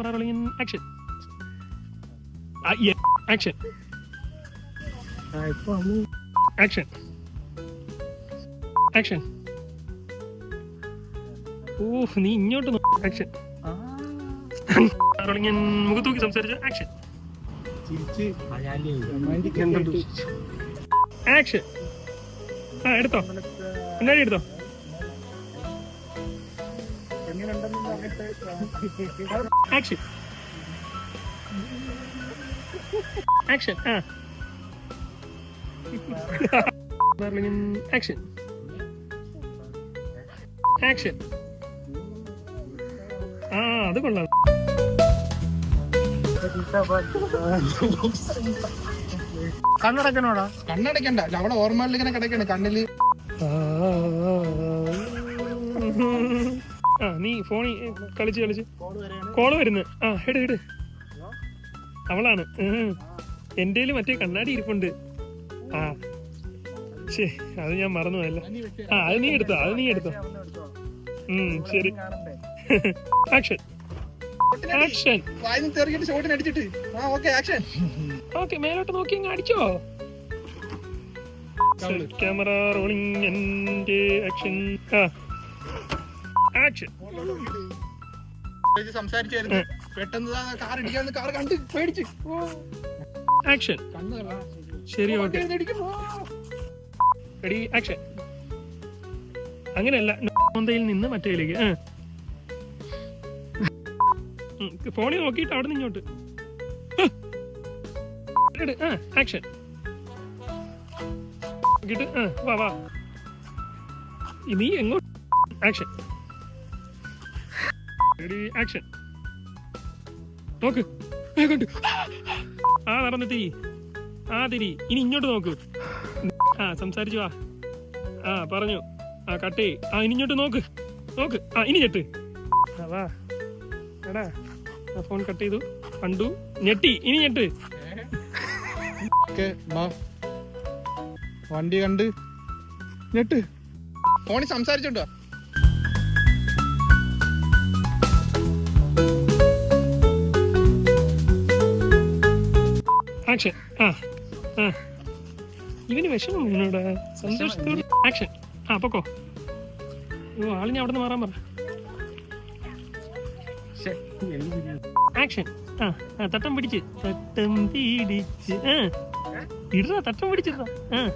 camera rolling in action. Uh, yeah, action. Action. Action. ഓഹ് നീ ഇങ്ങോട്ട് action rolling ഞാൻ മുഖത്തൂക്കി സംസാരിച്ച ആക്ഷൻ ആക്ഷൻ ആ എടുത്തോ എന്നാടി എടുത്തോ ആക്ഷൻ ആക്ഷൻ ആ. ആക്ഷൻ ആക്ഷൻ ആ അത് കൊള്ളാം. കണ്ണടക്കണോടാ കണ്ണടക്കണ്ട അവിടെ ഓർമ്മകളിൽ ഇങ്ങനെ കിടക്കാണ് കണ്ണിൽ ആ നീ ഫോണിൽ കളിച്ച് കളിച്ച്. കോൾ വരുന്നു. ആ ഇട് ഇട് അവളാണ്. എന്റെ മറ്റേ കണ്ണാടി ഇരിപ്പുണ്ട്. ആ ശേ അത് ഞാൻ മറന്നു അല്ല ആ അത് നീ എടുത്തോ അത് നീ എടുത്തോ. ഉം ശരി. ആക്ഷൻ ആക്ഷൻ ഓക്കെ മേലോട്ട് നോക്കി അങ്ങ് അടിച്ചോ. ക്യാമറ റോളിംഗ് എന്റെ ആക്ഷൻ ആ. ആക്ഷൻ സംസാരിച്ചായിരുന്നു. പെട്ടെന്ന് കാർ ഇടിക്കാന്ന് കാർ കണ്ട് പേടിച്ച്. ആക്ഷൻ ശരി ഓക്കെ. റെഡി ആക്ഷൻ അങ്ങനെയല്ല മോന്തയിൽ നിന്ന് മറ്റേലേക്ക് ഫോണിൽ നോക്കിയിട്ട് അവിടെ നിന്ന് ഇങ്ങോട്ട് ആക്ഷൻ നോക്കിയിട്ട് വാ വാ. നീ എങ്ങോട്ട്? ആക്ഷൻ റെഡി ആക്ഷൻ നോക്ക്. കണ്ടു. ആ നടന്ന് തിരി ആ തിരി. ഇനി ഇങ്ങോട്ട് നോക്ക്. ആ സംസാരിച്ചു വാ. ആ പറഞ്ഞു. ആ കട്ടി ആ ഇനി ഇങ്ങോട്ട് നോക്ക്. നോക്ക്. ആ ഇനി ഞെട്ട്. വാ. എടാ ആ ഫോൺ കട്ട് ചെയ്തു. കണ്ടു. ഞെട്ടി. ഇനി ഞെട്ട്. വണ്ടി കണ്ട്. ഞെട്ട്. ഫോണിൽ സംസാരിച്ചോണ്ടോ ആക്ഷൻ ആ ആ. ഇവന് വിഷമം സന്തോഷത്തോടെ ആക്ഷൻ ആ പൊക്കോ. ഓ ആളിനെ അവിടെ നിന്ന് മാറാൻ പറ. ആക്ഷൻ ആ ആ തട്ടം പിടിച്ച്. തട്ടം പിടിച്ച്. ആ. തട്ടം പിടിച്ചിടാ ആ.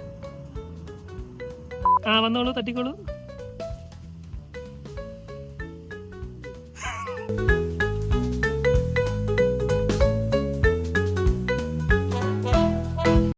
ആ വന്നോളൂ തട്ടിക്കോളൂ.